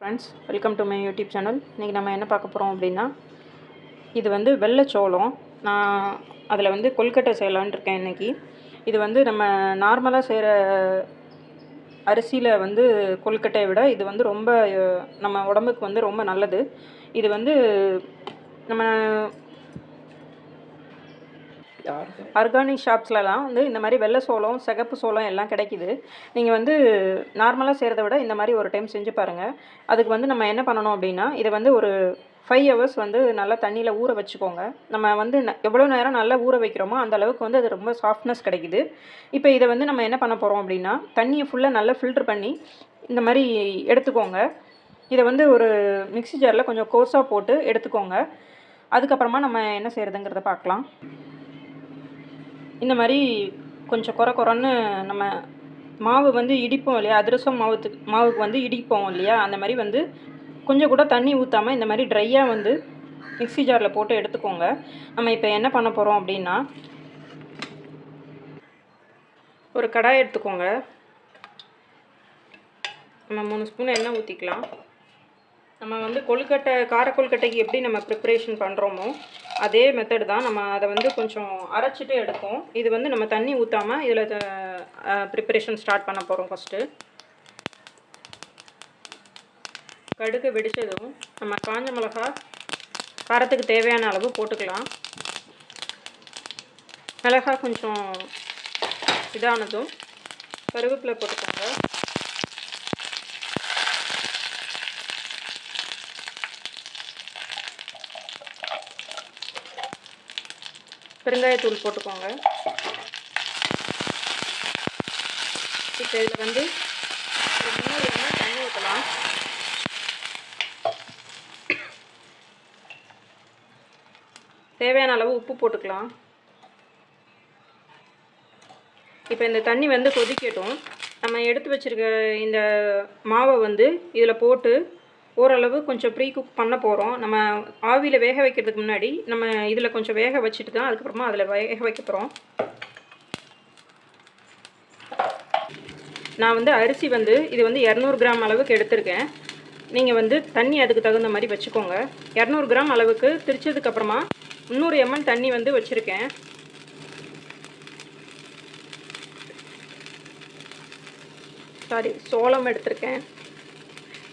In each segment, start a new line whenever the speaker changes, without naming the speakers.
Friends welcome to my YouTube channel இன்றைக்கி நம்ம என்ன பார்க்க போகிறோம் அப்படின்னா இது வந்து வெள்ளைச்சோளம் நான் அதில் வந்து கொல்கட்டை செய்யலான்னு இருக்கேன் இன்றைக்கி இது வந்து நம்ம நார்மலாக செய்கிற அரிசியில் வந்து கொல்கட்டையை விட இது வந்து ரொம்ப நம்ம உடம்புக்கு வந்து ரொம்ப நல்லது. இது வந்து நம்ம ஆர்கானிக் ஷாப்ஸ்லலாம் வந்து இந்த மாதிரி வெள்ளை சோளம் சிகப்பு சோளம் எல்லாம் கிடைக்குது. நீங்கள் வந்து நார்மலாக செய்கிறத விட இந்த மாதிரி ஒரு டைம் செஞ்சு பாருங்கள் அதுக்கு வந்து நம்ம என்ன பண்ணணும் அப்படின்னா இதை வந்து ஒரு ஃபைவ் ஹவர்ஸ் வந்து நல்லா தண்ணியில் ஊற வச்சுக்கோங்க. நம்ம வந்து ந- எவ்வளோ நேரம் நல்லா ஊற வைக்கிறோமோ அந்த அளவுக்கு வந்து அது ரொம்ப சாஃப்ட்னஸ் கிடைக்குது. இப்போ இதை வந்து நம்ம என்ன பண்ண போகிறோம் அப்படின்னா தண்ணியை ஃபுல்லாக நல்லா ஃபில்டர் பண்ணி இந்த மாதிரி எடுத்துக்கோங்க. இதை வந்து ஒரு மிக்சி ஜாரில் கொஞ்சம் கோர்ஸாக போட்டு எடுத்துக்கோங்க. அதுக்கப்புறமா நம்ம என்ன செய்கிறதுங்கிறத பார்க்கலாம். இந்த மாதிரி கொஞ்சம் குறை குறைன்னு நம்ம மாவு வந்து இடிப்போம் இல்லையா? அதிரசம் மாவுத்துக்கு மாவுக்கு வந்து இடிப்போம் இல்லையா? அந்த மாதிரி வந்து கொஞ்சம் கூட தண்ணி ஊற்றாமல் இந்த மாதிரி ட்ரையாக வந்து மிக்ஸி ஜாரில் போட்டு எடுத்துக்கோங்க. நம்ம இப்போ என்ன பண்ண போகிறோம் அப்படின்னா ஒரு கடாய் எடுத்துக்கோங்க. நம்ம மூணு ஸ்பூன் எண்ணெய் ஊற்றிக்கலாம் நம்ம வந்து கொழுக்கட்டை கார கொழுக்கட்டைக்கு எப்படி நம்ம ப்ரிப்பரேஷன் பண்ணுறோமோ அதே மெத்தடு தான் நம்ம அதை வந்து கொஞ்சம் அரைச்சிட்டு எடுப்போம். இது வந்து நம்ம தண்ணி ஊற்றாமல் இதில் ப்ரிப்பரேஷன் ஸ்டார்ட் பண்ண போகிறோம் ஃபஸ்ட்டு கடுகு வெடித்ததும் நம்ம காஞ்ச மிளகா காரத்துக்கு தேவையான அளவு போட்டுக்கலாம். மிளகா கொஞ்சம் இதானதும் கருவேப்பிலை போட்டுக்கோங்க. பெருங்காயத்தூள் போட்டுக்கோங்க. இப்போ இதில் வந்து ஒரு எம்எல் தண்ணி ஊற்றலாம் தேவையான அளவு உப்பு போட்டுக்கலாம். இப்போ இந்த தண்ணி வந்து கொதிக்கட்டும். நம்ம எடுத்து வச்சிருக்க இந்த மாவை வந்து இதில் போட்டு ஓரளவு கொஞ்சம் ப்ரீ குக் பண்ண போகிறோம் நம்ம ஆவியில் வேக வைக்கிறதுக்கு முன்னாடி நம்ம இதில் கொஞ்சம் வேக வச்சுட்டு தான் அதுக்கப்புறமா அதில் வேக வைக்க போகிறோம் நான் வந்து அரிசி வந்து இது வந்து இரநூறு கிராம் அளவுக்கு எடுத்திருக்கேன். நீங்கள் வந்து தண்ணி அதுக்கு தகுந்த மாதிரி வச்சுக்கோங்க. இரநூறு கிராம் அளவுக்கு திரிச்சதுக்கப்புறமா முந்நூறு எம்எல் தண்ணி வந்து வச்சுருக்கேன். சாரி சோளம் எடுத்திருக்கேன்.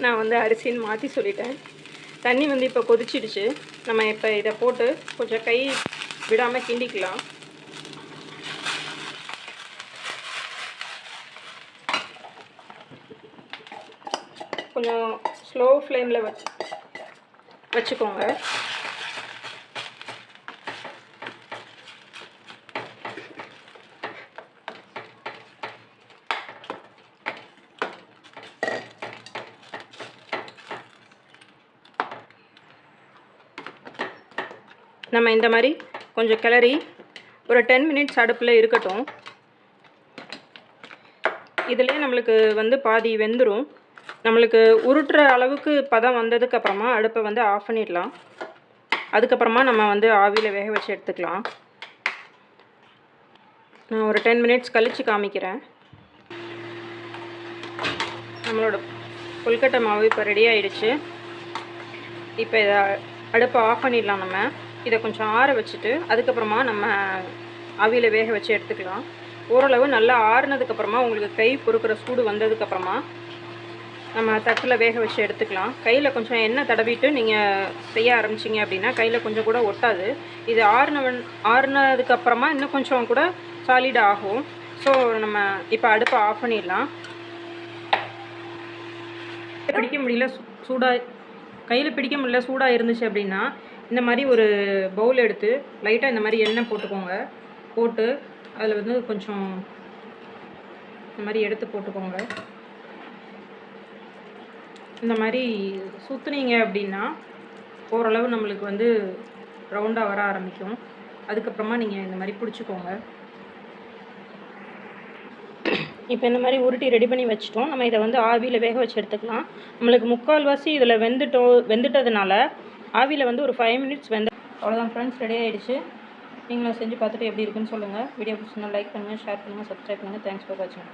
நான் வந்து அரிசின்னு மாற்றி சொல்லிட்டேன். தண்ணி வந்து இப்போ கொதிச்சிடுச்சு. நம்ம இப்போ இதை போட்டு கொஞ்சம் கை விடாமல் கிண்டிக்கலாம். கொஞ்சம் ஸ்லோ ஃப்ளேமில் வச்சு வச்சுக்கோங்க. நம்ம இந்த மாதிரி கொஞ்சம் கிளறி ஒரு டென் மினிட்ஸ் அடுப்பில் இருக்கட்டும். இதிலே நம்மளுக்கு வந்து பாதி வெந்துடும் நம்மளுக்கு உருட்டுற அளவுக்கு பதம் வந்ததுக்கப்புறமா அடுப்பை வந்து ஆஃப் பண்ணிடலாம். அதுக்கப்புறமா நம்ம வந்து ஆவியில் வேக வச்சு எடுத்துக்கலாம். நான் ஒரு டென் மினிட்ஸ் கழித்து காமிக்கிறேன். நம்மளோட கொல்கட்டை மாவு இப்போ ரெடி ஆயிடுச்சு. இப்போ இதை அடுப்பை ஆஃப் பண்ணிடலாம் நம்ம. இதை கொஞ்சம் ஆற வச்சுட்டு அதுக்கப்புறமா நம்ம அவியில் வேக வச்சு எடுத்துக்கலாம். ஓரளவு நல்லா ஆறுனதுக்கப்புறமா உங்களுக்கு கை பொறுக்கிற சூடு வந்ததுக்கப்புறமா நம்ம தட்டில் வேக வச்சு எடுத்துக்கலாம். கையில் கொஞ்சம் எண்ணெய் தடவிட்டு நீங்கள் செய்ய ஆரம்பிச்சிங்க அப்படின்னா கையில் கொஞ்சம் கூட ஒட்டாது. இது ஆறுனவன் ஆறுனதுக்கப்புறமா இன்னும் கொஞ்சம் கூட சாலிட் ஆகும். ஸோ நம்ம இப்போ அடுப்பை ஆஃப் பண்ணிடலாம். பிடிக்க முடியல சூடாக கையில் பிடிக்க முடியல சூடாக இருந்துச்சு அப்படின்னா இந்த மாதிரி ஒரு பவுல் எடுத்து லைட்டாக இந்த மாதிரி எண்ணெய் போட்டுக்கோங்க. போட்டு அதில் வந்து கொஞ்சம் இந்த மாதிரி எடுத்து போட்டுக்கோங்க. இந்த மாதிரி சுற்றுனீங்க அப்படின்னா ஓரளவு நம்மளுக்கு வந்து ரவுண்டாக வர ஆரம்பிக்கும். அதுக்கப்புறமா நீங்கள் இந்த மாதிரி பிடிச்சிக்கோங்க. இப்போ இந்த மாதிரி உருட்டி ரெடி பண்ணி வச்சுட்டோம். நம்ம இதை வந்து ஆவியில் வேக வச்சு எடுத்துக்கலாம். நம்மளுக்கு முக்கால்வாசி இதில் வெந்துட்டோ வெந்துட்டதுனால ஆவியில் வந்து ஒரு ஃபைவ் மினிட்ஸ் வெந்த அவ்வளோதான் ஃப்ரெண்ட்ஸ் ரெடி ஆகிடுச்சு நீங்களும் செஞ்சு பார்த்துட்டு எப்படி இருக்குன்னு சொல்லுங்கள் வீடியோ பிடிச்சிருந்தா லைக் பண்ணுங்கள் ஷேர் பண்ணுங்கள் சப்ஸ்கிரைப் பண்ணுங்கள் தேங்க்ஸ் ஃபார் வாட்சிங்